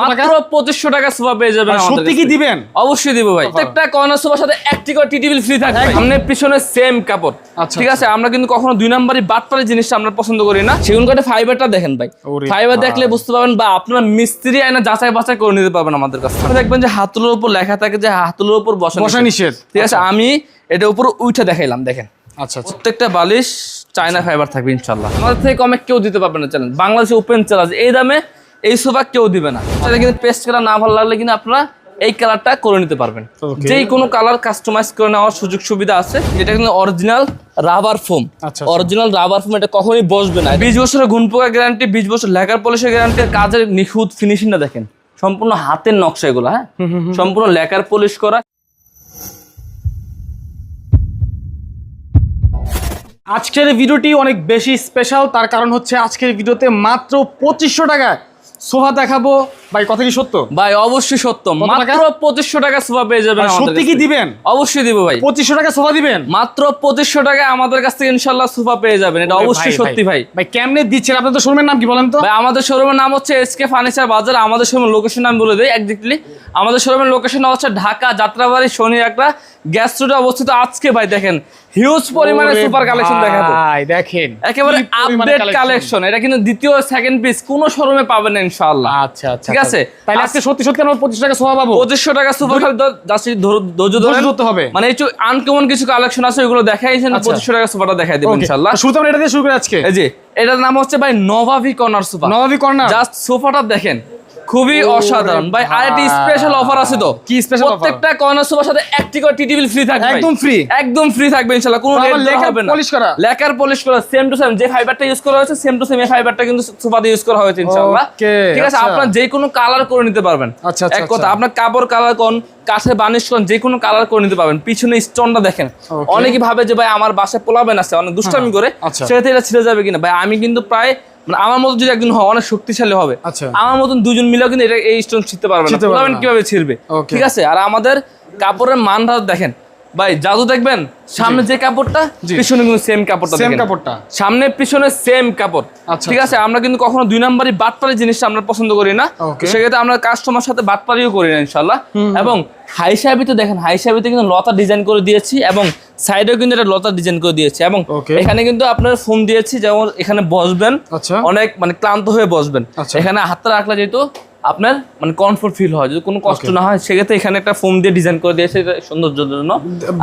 মাত্র পঁচিশশো টাকা সোফা পেয়ে যাবেন সত্যি কি দিবেন? অবশ্যই দিব ভাই। প্রত্যেকটা কর্নার সোফার সাথে একটি করে টি টেবিল ফ্রি থাকবে। সামনে পিছনে সেম কাপড়। আচ্ছা, ঠিক আছে? আমরা কিন্তু কখনো দুই নাম্বারই বাটপারি জিনিসটা আমরা পছন্দ করি না। সেগুন কাঠে ফাইবারটা দেখেন ভাই। ফাইবার দেখলে বুঝতে পারবেন বা আপনার মিস্ত্রি আয়না যাচাই বাছাই করে নিতে পারবেন আমাদের কাছে দেখবেন যে হাতুলের উপর লেখা থাকে যে হাতুলের উপর বসা নিষেধ। ঠিক আছে? আমি এটা উপর উঠে দেখাইলাম দেখেন। আচ্ছা আচ্ছা। প্রত্যেকটা বালিশ চায়না ফাইবার থাকবে ইনশাল্লাহ। আমাদের থেকে কমে কেউ দিতে পারবে না চ্যালেঞ্জ বাংলাদেশে ওপেন চ্যালেঞ্জ এই দামে এই সোফা কেউ দিবে না। সেটা কিন্তু পেস্ট কালার না ভালো লাগলে কিন্তু আপনারা এই কালারটা করে নিতে পারবেন. যেই কোনো কালার কাস্টমাইজ করে নেওয়ার সুযোগ সুবিধা আছে এটা কিন্তু অরিজিনাল রাবার ফোম আচ্ছা, অরিজিনাল রাবার ফোম এটা কখনোই বসবে না। বিশ বছরের গুণ পোকা গ্যারান্টি বিশ বছর লেখার পলিশের গ্যারান্টি কাজের নিখুঁত ফিনিশিংটা দেখেন। সম্পূর্ণ হাতের নকশা এগুলো হ্যাঁ? সম্পূর্ণ লেকার পলিশ করা। আজকের ভিডিওটি অনেক বেশি স্পেশাল তার কারণ হচ্ছে আজকের ভিডিওতে মাত্র পঁচিশশো টাকায় সোফা দেখাবো। ভাই কথা কি সত্য? ভাই অবশ্যই সত্য। মাত্র পঁচিশশো টাকা সোফা পেয়ে যাবেন সত্যি কি দিবেন? অবশ্যই দিব ভাই। পঁচিশশো টাকা সোফা দিবেন? মাত্র পঁচিশশো টাকায় আমাদের কাছ থেকে ইনশাল্লাহ সোফা পেয়ে যাবেন। এটা অবশ্যই সত্যি ভাই। ভাই। কেমনে দিচ্ছেন? আপনাদের শোরুমের নাম কি বলেন তো? ভাই আমাদের শোরুমের নাম হচ্ছে এসকে ফার্নিচার বাজার। আমাদের শোরুমের লোকেশন আমি বলে দিই আমাদের শোরুমের লোকেশন হচ্ছে ঢাকা যাত্রাবাড়ি শনি একটা গ্যাস রোডে অবস্থিত আজকে ভাই দেখেন। হিউজ পরিমাণে সুপার কালেকশন দেখাবো ভাই দেখেন। একেবারে আপডেট কালেকশন এটা কিন্তু দ্বিতীয় সেকেন্ড পিস কোন শোরুমে পাবেন না ইনশাআল্লাহ। আচ্ছা আচ্ছা। ঠিক আছে? তাহলে আজকে সত্যি সত্যি আমরা পঁচিশ টাকা সোফা পাবো। পঁচিশশো টাকা সুপার খালি জাস্ট ধৈর্য ধৈর্য ধরতে হবে। মানে একটু আনকমন কিছু কালেকশন আছে ওগুলো দেখাইছেন আচ্ছা। পঁচিশশো টাকা সোফাটা দেখাই দেবো তো শুরুতে আমরা এটা দিয়ে শুরু করি আজকে। এই যে এটার নাম হচ্ছে ভাই নোভাভি কর্নার সোফা। নবাবী কর্নার। জাস্ট সোফাটা দেখেন। খুবই অসাধারণ ভাই আরেকটি ভাই। স্পেশাল অফার আছে তো কি special offer? প্রত্যেকটা কর্নার সোফার সাথে একটি করে টি টেবিল ফ্রি থাকবে একদম free? একদম ফ্রি থাকবে ইনশাআল্লাহ কোনো লেখার হবে না polish করা? লেকার পলিশ করা সেম টু সেম যে ফাইবারটা ইউজ করা হয়েছে সেম টু সেম এই ফাইবারটা কিন্তু সোফাতে ইউজ করা হয়েছে ইনশাআল্লাহ Okay, ঠিক আছে আচ্ছা। আপনার যে কোনো কালার করে নিতে পারবেন আচ্ছা, আচ্ছা, এক কথা আচ্ছা। আপনার কাপড় কালার কোন কাঠের বানিশ কোন যে কোনো কালার করে নিতে পারবেন পিছনে স্টোনটা দেখেন. অনেকে ভাবে যে ভাই আমার বাসায় পোলাবেন আছে অনেক দুষ্টামি করে সেটা এটা ছিঁড়ে যাবে কিনা ভাই আমি কিন্তু প্রায় মানে আমার মতো যদি একজন হয় অনেক শক্তিশালী হবে। আচ্ছা। আমার মতন দুজন মিলেও কিন্তু এটা এই স্টোন ছিঁড়তে পারবে না। কীভাবে ছিঁড়বে? ঠিক আছে? আর আমাদের কাপড়ের মানটা দেখেন। ভাই জাদু দেখবেন? সামনে যে কাপড়টা পিছনে কিন্তু সেম কাপড়টা সেম কাপড়টা। সামনে পিছনে সেম কাপড়। আচ্ছা, ঠিক আছে? আমরা কিন্তু কখনো দুই নাম্বারই বাটপারি জিনিসটা আমরা পছন্দ করি না. সেক্ষেত্রে আমরা কাস্টমার সাথে বাটপারিও করি না ইনশাল্লাহ এবং হাই সাহেবিতে দেখেন হাই সাহেবিতে কিন্তু লতা ডিজাইন করে দিয়েছি এবং সাইডেও কিন্তু এটা লতা ডিজাইন করে দিয়েছি। এবং এখানে কিন্তু আপনার ফোন দিয়েছি যেমন এখানে বসবেন। আচ্ছা। অনেক মানে ক্লান্ত হয়ে বসবেন। আচ্ছা। এখানে হাতটা রাখলে যেহেতু আপনার মানে কমফোর্ট ফিল হয়। যদি কোনো কষ্ট না হয় সেক্ষেত্রে এখানে একটা ফোম দিয়ে ডিজাইন করে দিয়েছে সৌন্দর্যের জন্য।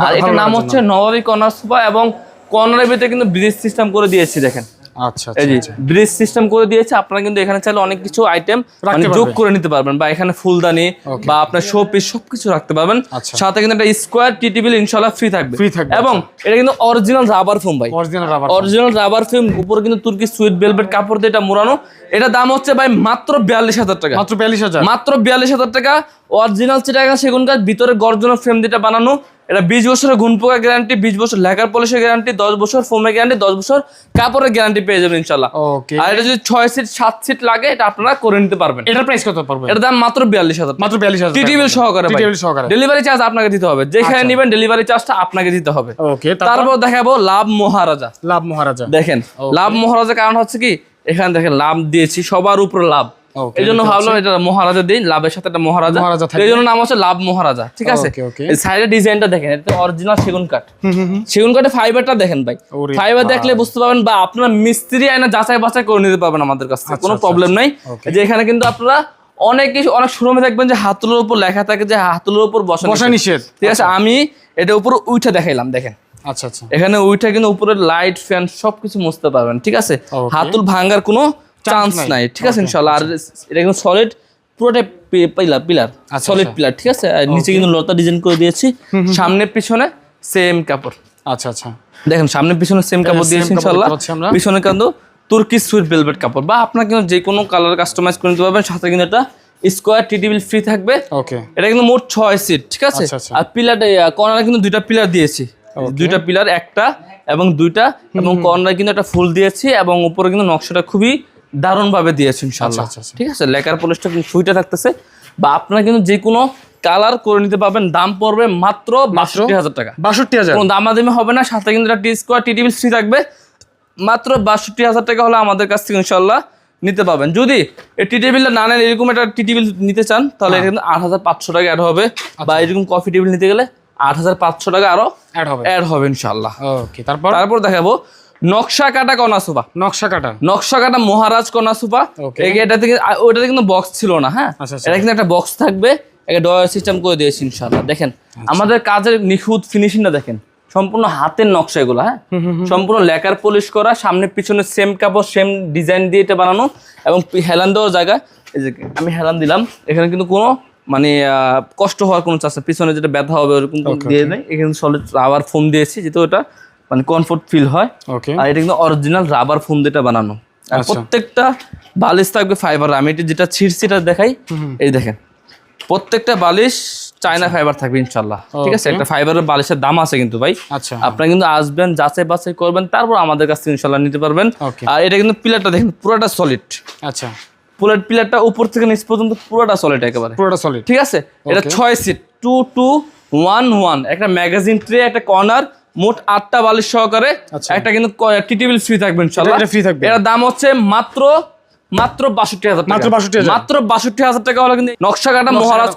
আর এটার নাম হচ্ছে নবাবী কর্নার সোফা এবং কর্নারের ভিতরে কিন্তু ব্রিজ সিস্টেম করে দিয়েছি দেখেন। আচ্ছা এই যে আচ্ছা। ব্রিজ সিস্টেম করে দিয়েছে আপনারা কিন্তু এখানে চাইলে অনেক কিছু আইটেম মানে যোগ করে নিতে পারবেন বা এখানে ফুলদানি বা আপনার শো পিস সবকিছু রাখতে পারবেন। আচ্ছা। সাথে কিন্তু একটা স্কোয়ার টি টেবিল ইনশাল্লাহ ফ্রি থাকবে। Free থাকবে, এবং এটা কিন্তু অরিজিনাল রাবার ফোম ভাই। Original rubber original rubber film উপরে কিন্তু তুর্কি সুইট ভেলভেট কাপড় দিয়ে এটা মোড়ানো। এটা দাম হচ্ছে ভাই মাত্র বিয়াল্লিশ হাজার টাকা। মাত্র বিয়াল্লিশ হাজার। মাত্র বিয়াল্লিশ হাজার টাকা। অরিজিনাল চিটাগাং সেগুন কাঠ ভিতরে গর্জনের ফ্রেম দিয়ে বানানো। এটা বিশ বছরের গুণ পোকা গ্যারান্টি বিশ বছর লেখার পলিশের গ্যারান্টি দশ বছর ফোমের গ্যারান্টি দশ বছর কাপড়ের গ্যারান্টি পেয়ে যাবেন ইনশাল্লাহ ওকে আর এটা যদি ছয় সিট সাত সিট লাগে এটা আপনারা করে নিতে পারবেন। এটার প্রাইস কত পড়বে? এটার দাম মাত্র বিয়াল্লিশ হাজার মাত্র বিয়াল্লিশ হাজার টিটিবিল সহকারে সহকারে। ডেলিভারি চার্জ আপনাকে দিতে হবে। যেখানে আচ্ছা। নেবেন ডেলিভারি চার্জটা আপনাকে দিতে হবে। ওকে তারপর? দেখাবো লাভ মহারাজা। লাভ মহারাজা। দেখেন লাভ মহারাজা কারণ হচ্ছে কি? এখানে দেখেন লাভ দিয়েছি সবার উপর লাভ। এই জন্য ভাবলাম এটা মহারাজা দিই লাভের সাথে একটা মহারাজা। এই জন্য নাম হচ্ছে লাভ মহারাজা ঠিক আছে? সাইডের ডিজাইনটা দেখেন এটা অরিজিনাল সেগুন কাঠ। সেগুন কাঠে ফাইবারটা দেখেন ভাই। ফাইবার দেখলে বুঝতে পারবেন বা আপনার মিস্ত্রি আয়না যাচাই বাছাই করে নিতে পারবেন আমাদের কাছ থেকে কোনো আচ্ছা, প্রবলেম নাই। যে এখানে কিন্তু আপনারা অনেক কিছু অনেক শোরুমে দেখবেন যে হাতুলের উপর লেখা থাকে যে হাতুলের উপর বসা নিষেধ। নিষেধ। ঠিক আছে আমি এটা উপর উঠে দেখাইলাম দেখেন। আচ্ছা আচ্ছা। এখানে উইটা কিন্তু উপরে লাইট ফ্যান সবকিছু মুছতে পারবেন ঠিক আছে? হাতুল ভাঙার কোনো চান্স নাই। ঠিক আছে ইনশাআল্লাহ আর এটা কিন্তু সলিড পুরোটাই পিলার পিলার সলিড। পিলার ঠিক আছে? আর নিচে কিন্তু লতা ডিজাইন করে দিয়েছি। সামনে পিছনে সেম কাপড়। আচ্ছা আচ্ছা। দেখেন সামনে পিছনে সেম কাপড় দিয়েছি আমরা। পিছনে কিন্তু তুর্কি সুইট ভেলভেট কাপড়। বা আপনার কিন্তু যে কোনো কালার কাস্টমাইজ করে নিতে পারবেন সাথে কিন্তু একটা স্কোয়ার টি টেবিল ফ্রি থাকবে। ওকে এটা কিন্তু মোট ছয় সিট ঠিক আছে? আচ্ছা, আচ্ছা। আর পিলারটা কর্নারে কিন্তু দুইটা পিলার দিয়েছি। দুইটা পিলার একটা এবং দুইটা এবং কর্নারে কিন্তু একটা ফুল দিয়েছি এবং উপরে কিন্তু নকশাটা খুবই দারুণ ভাবে দিয়েছি ইনশাআল্লাহ। আচ্ছা, আচ্ছা। ঠিক আছে? লেকার পলিশটা কিন্তু সুইটা থাকতেছে। বা আপনারা কিন্তু যে কোনো কালার করে নিতে পারবেন। দাম পড়বে মাত্র বাষট্টি হাজার টাকা। বাষট্টি হাজার। কোনো দামাদামি হবে না। সাথে কিন্তু T square T table free থাকবে। মাত্র বাষট্টি হাজার টাকা হলে আমাদের কাছ থেকে ইনশাল্লাহ নিতে পাবেন যদি এই টি টেবিলটা না নেন এরকম একটা টি টেবিল নিতে চান তাহলে হ্যাঁ। এখানে আট হাজার পাঁচশো টাকা অ্যাড হবে। আচ্ছা। বা এরকম কফি টেবিল নিতে গেলে আট হাজার পাঁচশো টাকা আরও অ্যাড হবে। অ্যাড হবে ইনশাল্লাহ ওকে তারপর? তারপর দেখাবো নকশা কাটা কনা সোফা নকশা কাটা? নকশা কাটা মহারাজ কনা সোফা ওটাতে কিন্তু বক্স ছিল না হ্যাঁ? আচ্ছা, আচ্ছা। এটা কিন্তু একটা বক্স থাকবে। একটা ডয়ার সিস্টেম করে দিয়েছি ইনশাল্লাহ দেখেন আচ্ছা। আমাদের কাজের নিখুঁত ফিনিশিংটা দেখেন। সম্পূর্ণ হাতের নকশা এগুলো হ্যাঁ? সম্পূর্ণ লেকার পলিশ করা সামনে পিছনে সেম কাপড় সেম ডিজাইন দিয়ে এটা বানানো এবং হেলান দেওয়ার জায়গা। এই যে আমি হেলান দিলাম। এখানে কিন্তু কোনো মানে আহ, কষ্ট হওয়ার কোনো নেই। পিছনে যেটা ব্যথা হবে ওরকম দিয়ে নেই। এখানে সলিড রাবার ফোম দিয়েছি যেহেতু ওটা মানে কমফোর্ট ফিল হয়। আর এটা কিন্তু অরিজিনাল রাবার ফোম দিয়ে এটা বানানো। আর আচ্ছা। প্রত্যেকটা বালিশ থাকবে ফাইবার আমি এটা যেটা ছিটছিটা দেখাই এই দেখেন। প্রত্যেকটা বালিশ চায়না ফাইবার থাকবে ইনশাল্লাহ ঠিক আছে? একটা ফাইবারের বালিশের দাম আছে কিন্তু ভাই। আচ্ছা। আপনারা কিন্তু আসবেন যাচাই বাছাই করবেন তারপর আমাদের কাছ থেকে ইনশাল্লাহ নিতে পারবেন। আর এটা কিন্তু পিলারটা দেখেন পুরোটা সলিড আচ্ছা। পুরো পিলারটা উপর থেকে নিচ পর্যন্ত পুরোটা সলিড একেবারে। পুরোটা সলিড ঠিক আছে? এটা ছয় seat two two one one একটা ম্যাগাজিন ট্রে একটা কর্নার মোট আটটা বালিশ সহকারে আচ্ছা। একটা কিন্তু টি টেবিল ফ্রি থাকবে ইনশাআল্লাহ। এটা free থাকবে? এটার দাম হচ্ছে মাত্র মাত্র বাষট্টি হাজার মাত্র 62,000 মাত্র বাষট্টি হাজার টাকা হলে কিন্তু নকশা কাটা মহারাজ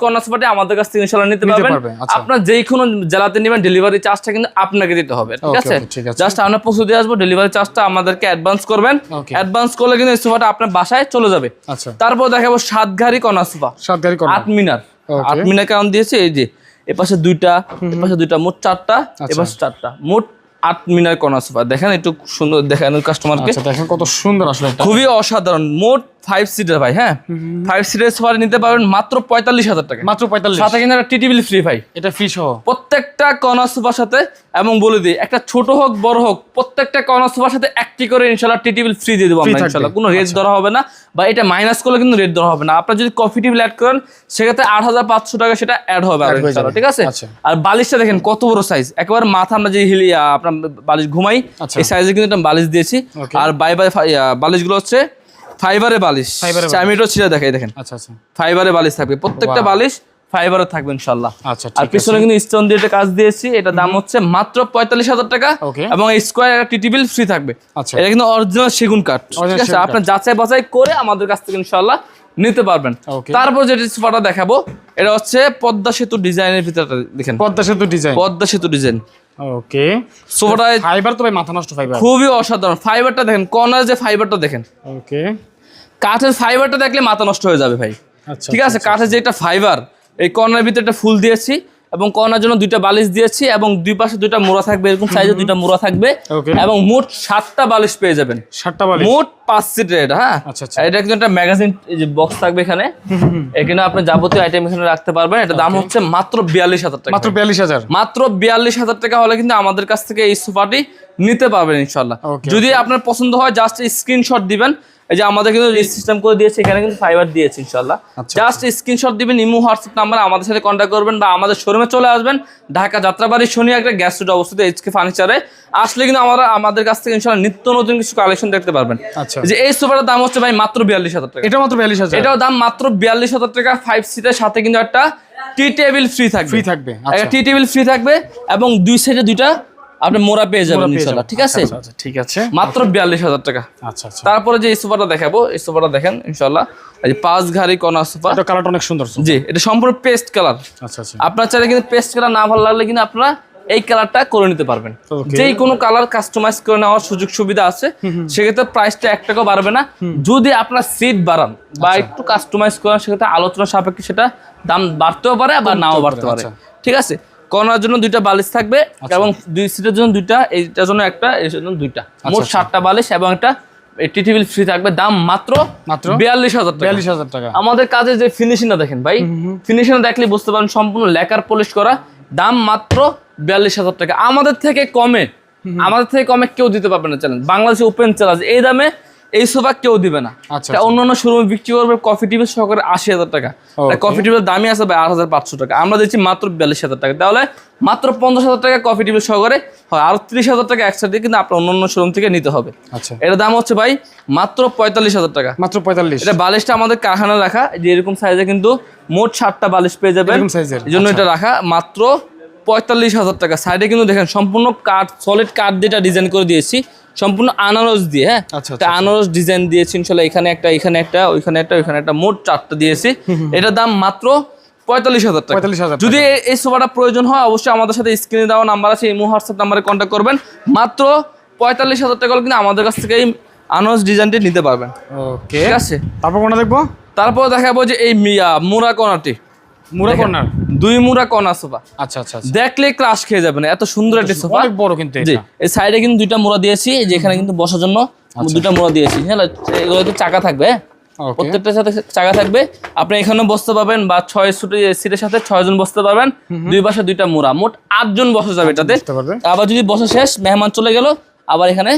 আমাদের কাছ থেকে ইনশাল্লাহ নিতে নিতে পারবেন। আচ্ছা। আপনার যেই কোনো জেলাতে নেবেন ডেলিভারি চার্জটা কিন্তু আপনাকে দিতে হবে ঠিক আছে? জাস্ট আমরা পৌঁছে দিয়ে আসব ডেলিভারি চার্জটা আমাদেরকে অ্যাডভান্স করবেন. অ্যাডভান্স করলে কিন্তু এই সোফাটা আপনার বাসায় চলে যাবে। আচ্ছা। তারপর দেখাবো সাতঘারি কর্নার সোফা সাত গাড়ি করো আট মিনার। আট মিনার কারণ দিয়েছে এই যে এপাশে দুইটা এপাশে দুইটা মোট চারটা আচ্ছা। এপাশে চারটা। মোট আট মিনার কর্নার সোফা। দেখেন একটু সুন্দর দেখেন কাস্টমারকে আচ্ছা দেখেন কত সুন্দর আসলে খুবই অসাধারণ। মোট ফাইভ সিটার ভাই হ্যাঁ? ফাইভ সিটার সোফা নিতে পারবেন মাত্র পঁয়তাল্লিশ হাজার টাকা। মাত্র পঁয়তাল্লিশ। সাথে কিন্তু একটা টিটিবিল ফ্রি ভাই। এটা ফ্রি সহ। প্রত্যেকটা কর্নার সোফার সাথে এবং বলে দিই একটা ছোট হোক বড় হোক প্রত্যেকটা কর্নার সোফার সাথে একটি করে ইনশাল্লাহ টি টেবিল ফ্রি দিয়ে দেবো আমরা ইনশাল্লাহ। কোনো রেট ধরা হবে না বা এটা মাইনাস করলে কিন্তু রেট ধরা হবে না। আপনার যদি কফি টেবিল অ্যাড করেন সেক্ষেত্রে আট হাজার পাঁচশো টাকা সেটা অ্যাড হবে আর ইনশাল্লাহ ঠিক আছে? আচ্ছা। আর বালিশটা দেখেন কত বড় সাইজ একেবারে মাথা আমরা যে হিলি আপনার বালিশ ঘুমাই আচ্ছা। এই সাইজে কিন্তু একটা বালিশ দিয়েছি। আর বাই বাই বালিশগুলো হচ্ছে ফাইবারে বালিশ। Fiber-এর আমি এটাও ছিঁড়ে দেখাই দেখেন। আচ্ছা আচ্ছা। ফাইবারে বালিশ থাকবে। প্রত্যেকটা বালিশ ফাইবারে থাকবে ইনশাল্লাহ। আচ্ছা আর পিছনে কিন্তু স্টোন দিয়ে একটা কাজ দিয়েছি। এটা দাম হচ্ছে মাত্র পঁয়তাল্লিশ হাজার টাকা. এবং স্কোয়ার একটা টিটিবিল ফ্রি থাকবে। আচ্ছা। এটা কিন্তু অরিজিনাল সেগুন কাঠ। ঠিক আছে? আপনার যাচাই বাছাই করে আমাদের কাছ থেকে ইনশাল্লাহ নিতে পারবেন। তারপর যেটা সোফাটা দেখাবো এটা হচ্ছে পদ্মা সেতু ডিজাইনের ভিতরটা দেখেন। পদ্মা সেতু ডিজাইন পদ্মা সেতু ডিজাইন ওকে সোফাটা ফাইবার তো ভাই মাথা নষ্ট ফাইবার খুবই অসাধারণ। ফাইবারটা দেখেন কর্নার যে ফাইবারটা দেখেন। ওকে কাঠের ফাইবারটা দেখলে মাথা নষ্ট হয়ে যাবে ভাই। আচ্ছা ঠিক আছে? কাঠের যে একটা ফাইবার এই কর্নারের ভিতরে একটা ফুল দিয়েছি। এবং কর্নার জন্য দুইটা বালিশ দিয়েছি এবং দুই পাশে দুইটা মোড়া থাকবে এরকম সাইজে দুইটা মোড়া থাকবে। এবং মোট সাতটা বালিশ পেয়ে যাবেন। সাতটা বালি মোট পাঁচ সিটের এটা হ্যাঁ? আচ্ছা, আচ্ছা। এটা কিন্তু একটা ম্যাগাজিন যে বক্স থাকবে এখানে। এখানে আপনি যাবতীয় আইটেম এখানে রাখতে পারবেন। এটা দাম হচ্ছে মাত্র বিয়াল্লিশ হাজার টাকা। মাত্র বিয়াল্লিশ হাজার? মাত্র বিয়াল্লিশ হাজার টাকা হলে কিন্তু আমাদের কাছ থেকে এই সোফাটি নিতে পারবেন ইনশাল্লাহ যদি আপনার পছন্দ হয় জাস্ট স্ক্রিনশট দিবেন। এই যে আমাদের কিন্তু সিস্টেম করে দিয়েছে এখানে কিন্তু ফাইবার দিয়েছে ইনশাল্লাহ। আচ্ছা, জাস্ট স্ক্রিনশট দিবেন ইমো হোয়াটসঅ্যাপ নাম্বার আমাদের সাথে কন্ট্যাক্ট করবেন বা আমাদের শোরুমে চলে আসবেন। ঢাকা যাত্রাবাড়ি শনি একটা গ্যাস স্টুডিও অবস্থিত এইচকে ফার্নিচারে আসলে কিন্তু আমরা আমাদের কাছ থেকে ইনশাল্লাহ নিত্য নতুন কিছু কালেকশন দেখতে পারবেন। আচ্ছা। যে এই সোফাটার দাম হচ্ছে ভাই মাত্র বিয়াল্লিশ হাজার টাকা। এটা মাত্র বিয়াল্লিশ হাজার। এটাও দাম মাত্র বিয়াল্লিশ হাজার টাকা ফাইভ সিটের সাথে কিন্তু একটা টি টেবিল ফ্রি থাকবে। ফ্রি থাকবে একটা আচ্ছা। টি টেবিল ফ্রি থাকবে এবং দুই সাইডে দুইটা আপনি মোড়া পেয়ে যাবেন যাব। ঠিক আছে? আচ্ছা, আচ্ছা, ঠিক আছে। মাত্র বিয়াল্লিশ হাজার টাকা। আচ্ছা আচ্ছা। তারপরে যে সোফাটা দেখাবো এই সোফাটা দেখেন ইনশাল্লাহ এই পাঁচ ঘাড়ি কণা সোফা। এটা কালারটা অনেক সুন্দর জি এটা সম্পূর্ণ পেস্ট কালার আচ্ছা আচ্ছা। আপনার চাইলে কিন্তু পেস্ট কালার না ভালো লাগলে কিন্তু আপনারা এই কালারটা করে নিতে পারবেন. যেই কোনো কালার কাস্টমাইজ করে নেওয়ার সুযোগ সুবিধা আছে সেক্ষেত্রে প্রাইসটা এক টাকাও বাড়বে না। যদি আপনার সিট বাড়ান বা আচ্ছা। একটু কাস্টমাইজ করেন সেক্ষেত্রে আলোচনা সাপেক্ষে সেটা দাম বাড়তেও পারে বা নাও বাড়তে পারে। ঠিক আছে? কর্নার জন্য দুইটা বালিশ থাকবে এবং দুই সিটের জন্য দুইটা এইটার জন্য একটা এর জন্য দুইটা। মোট আচ্ছা। সাতটা বালিশ এবং একটা টিটিবিল ফ্রি থাকবে। দাম মাত্র মাত্র বিয়াল্লিশ হাজার বিয়াল্লিশ হাজার টাকা। আমাদের কাজে যে ফিনিশিংটা দেখেন ভাই দেখলে বুঝতে পারেন সম্পূর্ণ লেকার পলিশ করা। দাম মাত্র বিয়াল্লিশ হাজার টাকা। আমাদের থেকে কমে আমাদের থেকে কমে কেউ দিতে পারবে না চ্যালেঞ্জ বাংলাদেশে ওপেন চ্যালেঞ্জ এই দামে এই সোফা কেউ দিবে না। আচ্ছা, এটা অন্যান্য শোরুমে বিক্রি করবে কফি টেবিল সহকারে আশি হাজার টাকা। কফি টেবিল দামই আছে ভাই আট হাজার পাঁচশো টাকা। আমরা দিচ্ছি মাত্র বিয়াল্লিশ হাজার টাকা। তাহলে মাত্র পঞ্চাশ হাজার টাকা কফি টেবিল সহকারে হয়। আর ত্রিশ হাজার টাকা একসাথে দিয়ে কিন্তু আপনার অন্যান্য শোরুম থেকে নিতে হবে। আচ্ছা। এটার দাম হচ্ছে ভাই মাত্র পঁয়তাল্লিশ হাজার টাকা। মাত্র পঁয়তাল্লিশ। এটা বালিশটা আমাদের কারখানা রাখা। যে এরকম সাইজে কিন্তু মোট সাতটা বালিশ পেয়ে যাবেন। এরকম এই জন্য এটা রাখা মাত্র পঁয়তাল্লিশ হাজার টাকা। সাইডে কিন্তু দেখেন সম্পূর্ণ কাঠ সলিড কাঠ দিয়ে ডিজাইন করে দিয়েছি সম্পূর্ণ আনারস দিয়ে হ্যাঁ? আচ্ছা, একটা আনারস ডিজাইন দিয়েছি ইনশাল্লাহ এখানে একটা এখানে একটা ওইখানে একটা ওইখানে একটা মোট চারটা দিয়েছি। এটার দাম মাত্র পঁয়তাল্লিশ হাজার টাকা। 45,000 যদি এই সোফাটা প্রয়োজন হয় অবশ্যই আমাদের সাথে স্ক্রিনে দেওয়া নাম্বার আছে এই হোয়াটসঅ্যাপ নাম্বারে কন্ট্যাক্ট করবেন। মাত্র পঁয়তাল্লিশ হাজার টাকা কিন্তু আমাদের কাছ থেকে এই আনারস ডিজাইনটি নিতে পারবেন। ওকে ঠিক আছে? তারপর কোনটা দেখব? তারপর দেখাবো যে এই মিয়া মোরা কর্নারটি। মুরা কর্নার? দুই মুরা কর্নার সোফা। আচ্ছা আচ্ছা আচ্ছা। দেখলে ক্রাশ খেয়ে যাবেন এত সুন্দর একটি সোফা। অনেক বড় কিন্তু জি এই সাইডে কিন্তু দুইটা মোড়া দিয়েছি এই যে এখানে কিন্তু বসার জন্য। দুইটা মোড়া দিয়েছি। হ্যাঁ এগুলোতে চাকা থাকবে হ্যাঁ? প্রত্যেকটার সাথে চাকা থাকবে। আপনি এখানেও বসতে পারবেন বা ছয় সিটের সাথে ছয় জন বসতে পারবেন। দুই পাশে দুইটা মোড়া। মোট আটজন বসা যাবে এটাতে। আবার যদি বসা শেষ মেহমান চলে গেল আবার এখানে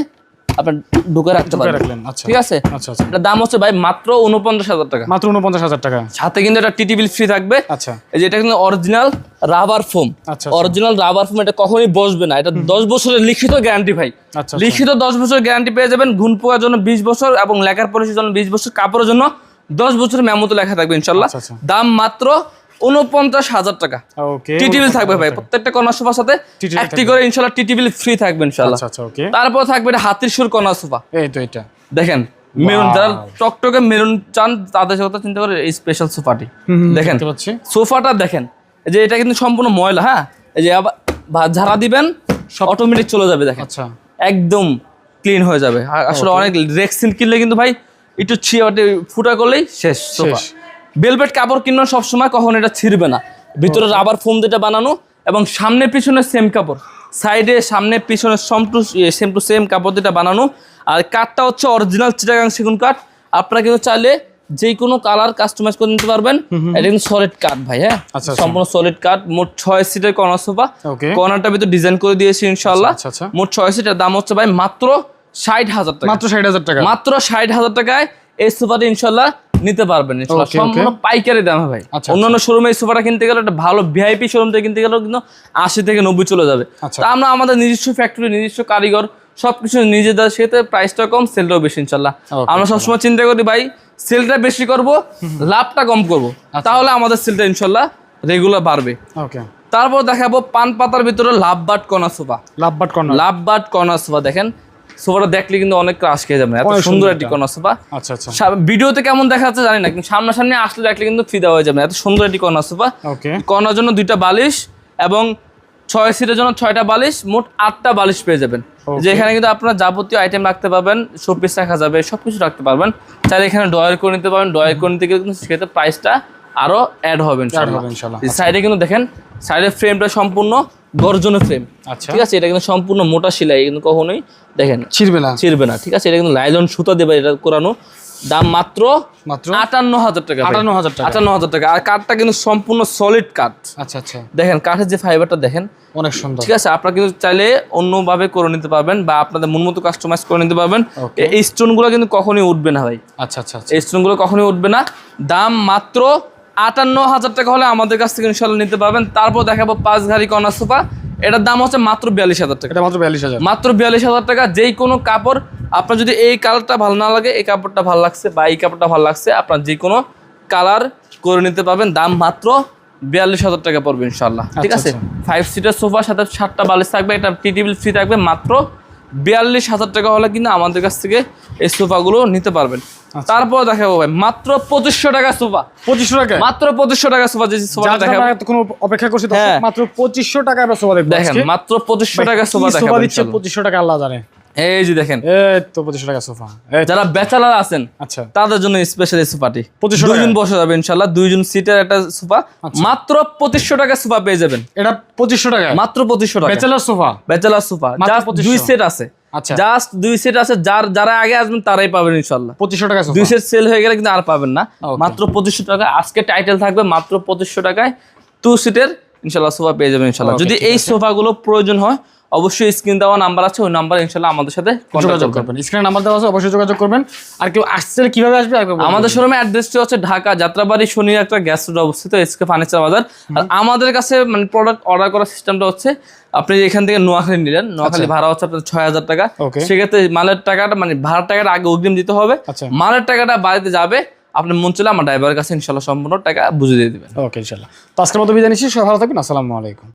আপনার ঢুকে রাখতে ঢুকে পারবেন। আচ্ছা। ঠিক আছে? আচ্ছা আচ্ছা। দাম হচ্ছে ভাই মাত্র উনপঞ্চাশ হাজার টাকা। মাত্র উনপঞ্চাশ হাজার টাকা। সাথে কিন্তু এটা টি টিভি ফ্রি থাকবে। আচ্ছা। এই যে এটা কিন্তু অরিজিনাল রাবার ফোম আচ্ছা, অরিজিনাল রাবার ফোম এটা কখনোই বসবে না। এটা দশ বছরের লিখিত গ্যারান্টি ভাই। লিখিত দশ বছর গ্যারান্টি পেয়ে যাবেন ঘুন পোকার জন্য বিশ বছর এবং লেখার পলিসির জন্য বিশ বছর কাপড়ের জন্য দশ বছরের মেমোতে লেখা থাকবে ইনশাল্লাহ। দাম মাত্র উনপঞ্চাশ হাজার টাকা। থাকবে ভাই প্রত্যেকটা কর্নার সোফার সাথে একটি করে ইনশাল্লাহ ফ্রি থাকবে ইনশাল্লাহ। আচ্ছা আচ্ছা তারপর থাকবে এটা হাতির সুর কর্নার সোফা। এই তো এটা। দেখেন মেরুন যারা টকটকে মেরুন চান তাদের কথা চিন্তা করে এই স্পেশাল সোফাটি। দেখেন সোফাটা দেখেন এই যে এটা কিন্তু সম্পূর্ণ ময়লা হ্যাঁ? এই যে আবার ঝাড়া দিবেন অটোমেটিক চলে যাবে দেখেন। আচ্ছা। একদম ক্লিন হয়ে যাবে। আসলে অনেক রেক্সিন কিনলে কিন্তু ভাই একটু ছিয়ে ফুটা করলেই শেষ। সোফা। বেলভেট কাপড় কিনবেন সবসময় কখন এটা ছিঁড়বে না। ভিতরে রাবার ফোম যেটা বানানো এবং সামনে পিছনে সেম কাপড়। সাইডে সামনে পিছনে সম টু সেম টু সেম কাপড় যেটা বানানো। আর কাঠটা হচ্ছে অরিজিনাল চিটাগাং সেগুন কাঠ আপনারা কিন্তু চাইলে যে কোনো কালার কাস্টমাইজ করে নিতে পারবেন। এটা কিন্তু সলিড কাঠ ভাই হ্যাঁ? আচ্ছা, আচ্ছা। সম্পূর্ণ সলিড কাঠ মোট ছয় সিটের কর্নার সোফা কর্নারটা ভিতরে ডিজাইন করে দিয়েছি ইনশাল্লাহ আচ্ছা মোট ছয় সিটের দাম হচ্ছে ভাই মাত্র ষাট হাজার টাকা। মাত্র ষাট হাজার টাকা। মাত্র ষাট হাজার টাকায় এই সোফাটা ইনশাল্লাহ নিতে পারবেন. সম্পূর্ণ পাইকারি দামে ভাই। আচ্ছা, অন্যান্য শোরুমে এই সোফাটা কিনতে গেলে একটা ভালো ভিআইপি শোরুম থেকে কিনতে গেলেও কিন্তু আশি থেকে নব্বই চলে যাবে। আচ্ছা। তা আমরা আমাদের নিজস্ব ফ্যাক্টরি নিজস্ব কারিগর সবকিছু নিজেদের সেতে প্রাইসটা কম সেলটাও বেশি ইনশাল্লাহ। আমরা সবসময় চিন্তা করি ভাই সেলটা বেশি করব লাভটা কম করব। আচ্ছা। তাহলে আমাদের সেলটা ইনশাল্লাহ রেগুলার বাড়বে। ওকে তারপর দেখাবো পান পাতার ভিতরে লাভ বাট কণা সোফা। লাভ বাট কর্নার। লাভ বাট কর্নার সোফা দেখেন। সোফাটা দেখলে কিন্তু অনেক ক্রাশ খেয়ে যাবে এত সুন্দর একটি। কর্নার সোফা আচ্ছা আচ্ছা। ভিডিওতে কেমন দেখা যাচ্ছে জানি না কিন্তু সামনাসামনি আসলে দেখলে কিন্তু ফিদা হয়ে যাবে এত সুন্দর একটি কর্নার সোফা ওকে কর্নার জন্য দুইটা বালিশ এবং ছয় সিটের জন্য ছয়টা বালিশ মোট আটটা বালিশ পেয়ে যাবেন. যেখানে কিন্তু আপনার যাবতীয় আইটেম রাখতে পারবেন শোপিস রাখা যাবে সবকিছু রাখতে পারবেন। চাইলে এখানে ডয়ার করে নিতে পারবেন। ডয়ার করে নিতে গেলে কিন্তু সেক্ষেত্রে প্রাইসটা আরও অ্যাড হবে হবে সাইডে কিন্তু দেখেন সাইডের ফ্রেমটা সম্পূর্ণ গর্জনের ফ্রেম আচ্ছা। ঠিক আছে? এটা কিন্তু সম্পূর্ণ মোটা সেলাই কিন্তু কখনোই দেখেন। ছিড়বে না। ছিড়বে না ঠিক আছে? এটা কিন্তু লাইলন সুতা দেবে এটা করানো। দাম মাত্র মাত্র আটান্ন হাজার টাকা ভাই। 58,000 টাকা। আটান্ন হাজার টাকা। আর কাঠটা কিন্তু সম্পূর্ণ সলিড কাঠ। আচ্ছা আচ্ছা। দেখেন কাঠের যে ফাইবারটা দেখেন। অনেক সুন্দর। ঠিক আছে? আপনারা কিন্তু চাইলে অন্যভাবে করে নিতে পারবেন বা আপনাদের মন মতো কাস্টমাইজ করে নিতে পারবেন. এই স্টোনগুলো কিন্তু কখনোই উঠবে না ভাই। আচ্ছা আচ্ছা আচ্ছা। এই স্টোনগুলো কখনোই উঠবে না। দাম মাত্র আটান্ন হাজার টাকা হলে আমাদের কাছ থেকে ইনশাল্লাহ নিতে পারবেন। তারপর দেখাবো পাঁচ ঘাড়ি কর্নার সোফা। এটার দাম হচ্ছে মাত্র বিয়াল্লিশ হাজার টাকা। এটা মাত্র বিয়াল্লিশ হাজার মাত্র বিয়াল্লিশ হাজার টাকা। যেই কোনো কাপড় আপনার যদি এই কালারটা ভালো না লাগে এই কাপড়টা ভালো লাগছে বা এই কাপড়টা ভালো লাগছে আপনার যে কোনো কালার করে নিতে পারবেন। দাম মাত্র বিয়াল্লিশ হাজার টাকা পড়বে ইনশাল্লাহ। ঠিক আচ্ছা, আছে? ফাইভ সিটার সোফার সাথে সাতটা বালিশ থাকবে। একটা টি টেবিল ফ্রি থাকবে মাত্র বিয়াল্লিশ হাজার টাকা হলে কিন্তু আমাদের কাছ থেকে এই সোফাগুলো নিতে পারবেন আচ্ছা। তারপর দেখাবো ভাই মাত্র পঁচিশশো টাকা সোফা পঁচিশশো টাকা মাত্র পঁচিশশো টাকা সোফা যে সোফা দেখাবো আমরা অপেক্ষা করছি হ্যাঁ। মাত্র পঁচিশশো টাকা সোফা দেখেন। মাত্র পঁচিশশো টাকা সোফা দিচ্ছে পঁচিশশো টাকা আল্লাহ জানে এই যে দেখেন। এই তো পঁচিশশো টাকা সোফা। যারা ব্যাচেলার আছেন আচ্ছা। তাদের জন্য স্পেশাল এই সোফাটি। 2500 দুইজন বসে যাবে ইনশাল্লাহ দুইজন সিটের একটা সোফা। আচ্ছা। মাত্র পঁচিশশো টাকা সোফা পেয়ে যাবেন। এটা পঁচিশশো টাকা? মাত্র পঁচিশশো টাকা। Bachelor sofa? Bachelor sofa. মাত্র জাস্ট 2500 দুই সেট আছে। আচ্ছা। জাস্ট দুই সেট আছে যার যারা আগে আসবেন তারাই পাবেন ইনশাল্লাহ পঁচিশশো টাকা দুই সেট সেল হয়ে গেলে কিন্তু আর পাবেন না। মাত্র পঁচিশশো টাকা। আজকে টাইটেল থাকবে মাত্র পঁচিশশো টাকায় টু সিটের ইনশাল্লাহ সোফা পেয়ে যাবেন ইনশাল্লাহ যদি এই সোফাগুলো প্রয়োজন হয় অবশ্যই স্ক্রিন দেওয়া নাম্বার আছে ওই নাম্বার ইনশাল্লাহ আমাদের সাথে যোগাযোগ করবেন। স্ক্রিনে নাম্বার দেওয়া আছে অবশ্যই যোগাযোগ করবেন। আর কেউ আসছে কীভাবে আসবে আমাদের শোরুমে অ্যাড্রেসটি হচ্ছে ঢাকা যাত্রাবাড়ি শনি একটা গ্যাস রোড অবস্থিত এসকে ফার্নিচার বাজার আর আমাদের কাছে মানে প্রোডাক্ট অর্ডার করার সিস্টেমটা হচ্ছে আপনি এখান থেকে নোয়াখালী নিলেন। নোয়াখালী ভাড়া হচ্ছে আপনার ছয় হাজার টাকা। সেক্ষেত্রে মালের টাকাটা মানে ভাড়ার টাকাটা আগে অগ্রিম দিতে হবে। আচ্ছা। মালের টাকাটা বাড়িতে যাবে আপনি মন চলে আমার ড্রাইভারের কাছে ইনশাল্লাহ সম্পূর্ণ টাকা বুঝে দিয়ে দেবেন। ওকে, ইনশাল্লাহ। তো আজকের মতো বিদায় নিচ্ছি, সবাই ভালো থাকবেন, আসসালামু আলাইকুম।